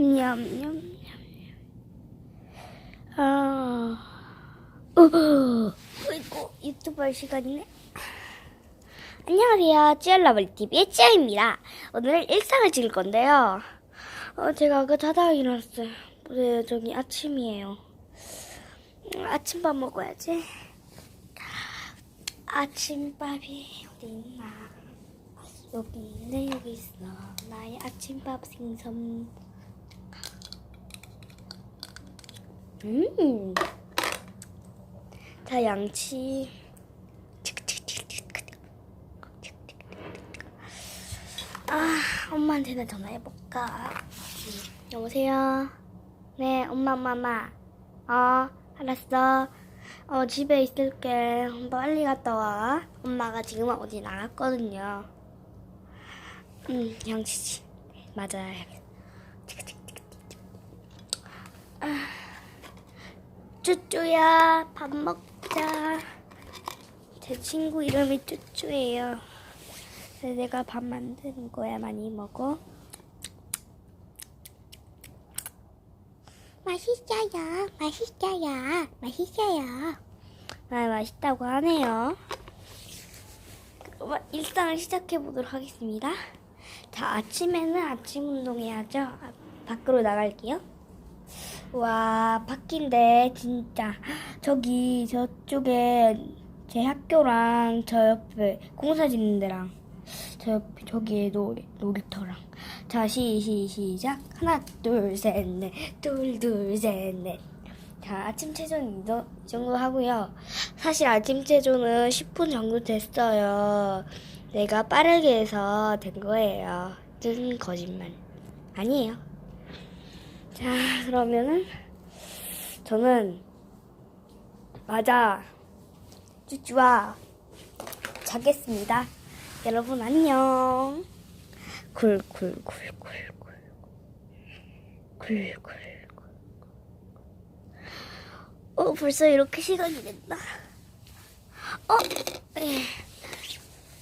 냠냠냠. 아. 어, 어. 이고 유튜브 할 시간이네. 안녕하세요. 찌얼라블TV의 찌아입니다. 오늘 일상을 찍을 건데요. 어, 제가 그 자다가 일어났어요. 네, 저기 아침이에요. 아침밥 먹어야지. 아침밥이 어디 있나? 여기 있네, 여기 있어. 나의 아침밥 생선. 음. 자, 양치. 아, 엄마한테 나 전화해볼까? 여보세요? 네, 엄마, 엄마, 어, 알았어. 어, 집에 있을게. 빨리 갔다 와. 엄마가 지금 어디 나갔거든요. 음, 양치지. 맞아요. 쭈쭈야 밥 먹자. 제 친구 이름이 쭈쭈예요. 그래서 내가 밥 만든 거야 많이 먹어. 맛있어요. 맛있어요. 맛있어요. 아 맛있다고 하네요. 어, 일상을 시작해 보도록 하겠습니다. 자 아침에는 아침 운동해야죠. 아, 밖으로 나갈게요. 와, 바뀐데, 진짜. 저기, 저쪽에 제 학교랑 저 옆에 공사 짓는 데랑 저 옆에 저기에 놀, 놀이터랑. 자, 시, 시, 시작. 하나, 둘, 셋, 넷. 둘, 둘, 셋, 넷. 자, 아침 체조는 이 정도 하고요. 사실 아침 체조는 10분 정도 됐어요. 내가 빠르게 해서 된 거예요. 뜬 거짓말. 아니에요. 자, 그러면은 저는 맞아 쭈쭈와 자겠습니다. 여러분 안녕. 굴굴굴굴굴 굴굴 어 벌써 이렇게 시간이 됐나? 어? 에이.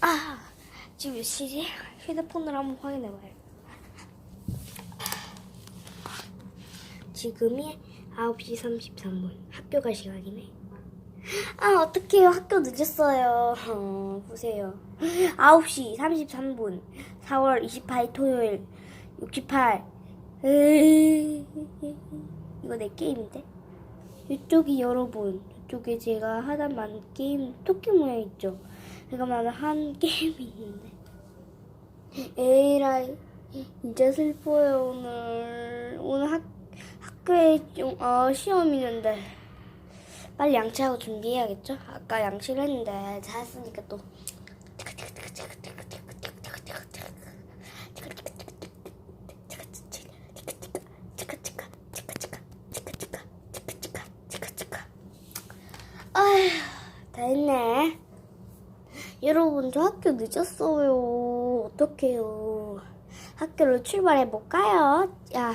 아 지금 몇 시지? 휴대폰을 한번 확인해봐요. 지금이 9시 33분. 학교 갈 시간이네. 아, 어떡해요. 학교 늦었어요. 어, 보세요. 9시 33분. 4월 28일 토요일. 68. 이거 내 게임인데? 이쪽이 여러분. 이쪽에 제가 하다 만 게임, 토끼 모양 있죠? 이거만 한 게임이 있는데. 에이라이. 진짜 슬퍼요, 오늘. 오늘 학 학교에 좀 어, 시험 있는데 빨리 양치하고 준비해야겠죠? 아까 양치를 했는데 잘했으니까 또 됐네. 여러분 저 학교 늦었어요 어떡해요 학교로 출발해볼까요? 야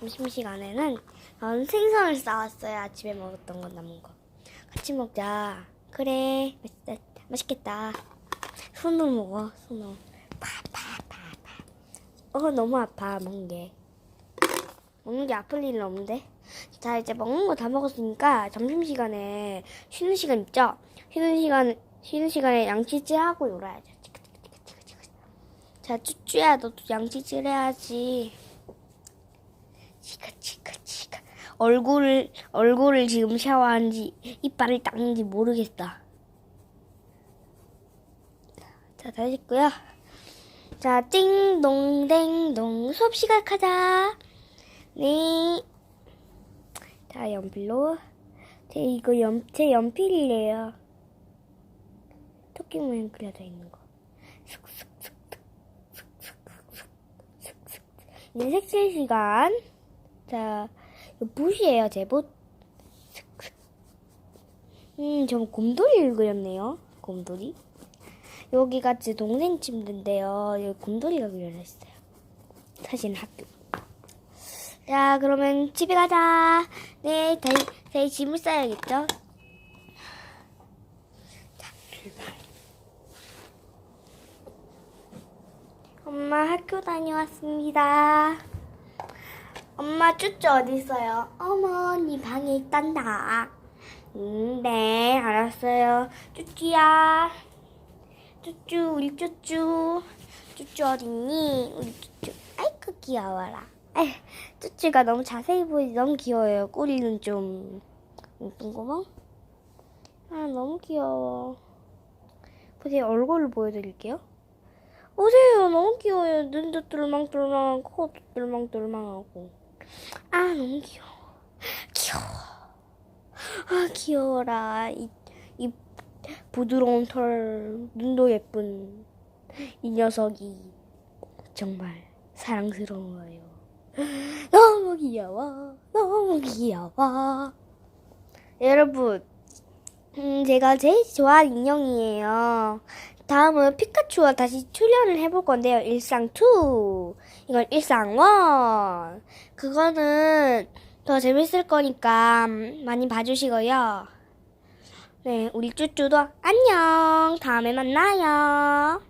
점심시간에는 전 생선을 싸왔어요. 아침에 먹었던 거 남은 거. 같이 먹자. 그래. 맛있겠다. 손으로 먹어 손으로. 파파파파. 어 너무 아파 먹는 게. 먹는 게 아플 일은 없는데? 자 이제 먹는 거 다 먹었으니까 점심시간에 쉬는 시간 있죠? 쉬는 시간 쉬는 시간에 양치질 하고 놀아야죠. 자 쭈쭈야 너도 양치질 해야지 치카 치카 치카 얼굴을 얼굴을 지금 샤워한지 이빨을 닦는지 모르겠다 자, 다 됐고요. 자, 띵동 댕동 수업 시작하자. 네. 자, 연필로. 제 이거 연, 제 연필이래요. 토끼 모양 그려져 있는 거. 슥슥슥슥, 슥슥슥슥슥슥. 이제 색칠 시간. 자, 붓이에요, 제 붓. 음, 저 곰돌이를 그렸네요. 곰돌이. 여기가 제 동생 침대인데요. 여기 곰돌이가 그려져 있어요. 사실 학교. 자, 그러면 집에 가자. 네, 다시, 다시 짐을 싸야겠죠? 엄마 학교 다녀왔습니다. 엄마 쭈쭈 어디 있어요? 어머니 방에 있단다. 음, 네, 알았어요. 쭈쭈야. 쭈쭈, 우리 쭈쭈. 쭈쭈 어딨니? 우리 쭈쭈. 아이고, 귀여워라. 에이, 쭈쭈가 너무 자세히 보이지 너무 귀여워요. 꼬리는 좀 둥구멍? 아, 너무 귀여워. 보세요, 얼굴을 보여드릴게요. 보세요, 너무 귀여워요. 눈도 뚫망뚫망하고, 코도 뚫망뚫망하고. 아, 너무 귀여워. 귀여워. 아, 귀여워라. 이, 이 부드러운 털, 눈도 예쁜 이 녀석이 정말 사랑스러워요. 너무 귀여워. 너무 귀여워. 여러분, 음, 제가 제일 좋아하는 인형이에요. 다음은 피카츄와 다시 출연을 해볼 건데요. 일상 2. 이건 일상 1. 그거는 더 재밌을 거니까 많이 봐주시고요. 네, 우리 쭈쭈도 안녕. 다음에 만나요.